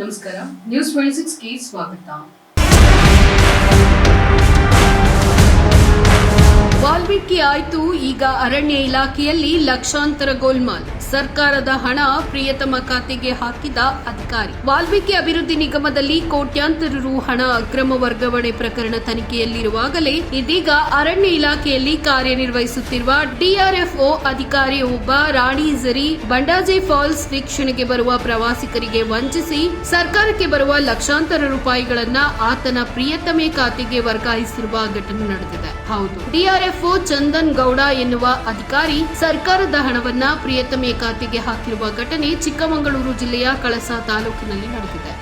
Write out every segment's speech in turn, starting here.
ನಮಸ್ಕಾರ. News twenty ಸಿಕ್ಸ್ಗೆ ಸ್ವಾಗತ. ವಾಲ್ಮೀಕಿ ಆಯ್ತು ಈಗ ಅರಣ್ಯ ಇಲಾಖೆಯಲ್ಲಿ ಲಕ್ಷಾಂತರ ಗೋಲ್ಮಾಲ್. ಸರ್ಕಾರದ ಹಣ ಪ್ರಿಯತಮ ಖಾತೆಗೆ ಹಾಕಿದ ಅಧಿಕಾರಿ. ವಾಲ್ಮೀಕಿ ಅಭಿವೃದ್ಧಿ ನಿಗಮದಲ್ಲಿ ಕೋಟ್ಯಾಂತರ ರು ಹಣ ಅಕ್ರಮ ವರ್ಗಾವಣೆ ಪ್ರಕರಣ ತನಿಖೆಯಲ್ಲಿರುವಾಗಲೇ ಇದೀಗ ಅರಣ್ಯ ಇಲಾಖೆಯಲ್ಲಿ ಕಾರ್ಯನಿರ್ವಹಿಸುತ್ತಿರುವ ಡಿಆರ್ಎಫ್ಒ ಅಧಿಕಾರಿ ಒಬ್ಬ ರಾಣಿ ಝರಿ ಬಂಡಾಜೆ ಫಾಲ್ಸ್ ವೀಕ್ಷಣೆಗೆ ಬರುವ ಪ್ರವಾಸಿಗರಿಗೆ ವಂಚಿಸಿ ಸರ್ಕಾರಕ್ಕೆ ಬರುವ ಲಕ್ಷಾಂತರ ರೂಪಾಯಿಗಳನ್ನ ಆತನ ಪ್ರಿಯತಮೆ ಖಾತೆಗೆ ವರ್ಗಾಯಿಸಿರುವ ಘಟನೆ ನಡೆದಿದೆ. ಹೌದು. ಡಿಆರ್ಎಫ್ಒ ಚಂದನ್ ಗೌಡ ಎನ್ನುವ ಅಧಿಕಾರಿ ಸರ್ಕಾರದ ಹಣವನ್ನ ಪ್ರಿಯತಮೆ ಖಾತೆಗೆ ಹಾಕಿರುವ ಘಟನೆ ಚಿಕ್ಕಮಗಳೂರು ಜಿಲ್ಲೆಯ ಕಳಸ ತಾಲೂಕಿನಲ್ಲಿ ನಡೆದಿದೆ.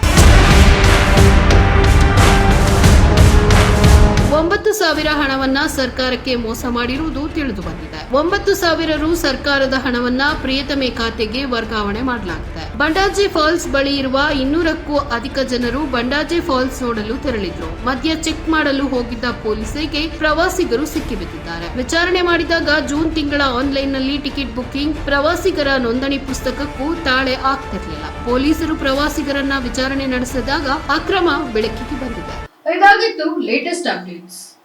ಸಾವಿರ ಹಣವನ್ನ ಸರ್ಕಾರಕ್ಕೆ ಮೋಸ ಮಾಡಿರುವುದು ತಿಳಿದು ಬಂದಿದೆ. ಒಂಬತ್ತು ಸಾವಿರ ರು ಸರ್ಕಾರದ ಹಣವನ್ನ ಪ್ರಿಯತಮೆ ಖಾತೆಗೆ ವರ್ಗಾವಣೆ ಮಾಡಲಾಗಿದೆ. ಬಂಡಾಜೆ ಫಾಲ್ಸ್ ಬಳಿ ಇರುವ ಇನ್ನೂರಕ್ಕೂ ಅಧಿಕ ಜನರು ಬಂಡಾಜೆ ಫಾಲ್ಸ್ ನೋಡಲು ತೆರಳಿದ್ರು. ಮದ್ಯ ಚೆಕ್ ಮಾಡಲು ಹೋಗಿದ್ದ ಪೊಲೀಸರಿಗೆ ಪ್ರವಾಸಿಗರು ಸಿಕ್ಕಿಬಿದ್ದಿದ್ದಾರೆ. ವಿಚಾರಣೆ ಮಾಡಿದಾಗ ಜೂನ್ ತಿಂಗಳ ಆನ್ಲೈನ್ನಲ್ಲಿ ಟಿಕೆಟ್ ಬುಕ್ಕಿಂಗ್ ಪ್ರವಾಸಿಗರ ನೋಂದಣಿ ಪುಸ್ತಕಕ್ಕೂ ತಾಳೆ ಆಗ್ತಿರ್ಲಿಲ್ಲ. ಪೊಲೀಸರು ಪ್ರವಾಸಿಗರನ್ನ ವಿಚಾರಣೆ ನಡೆಸಿದಾಗ ಅಕ್ರಮ ಬೆಳಕಿಗೆ ಬಂದಿದೆ. ಇದಾಗಿತ್ತು ಲೇಟೆಸ್ಟ್ ಅಪ್ಡೇಟ್ಸ್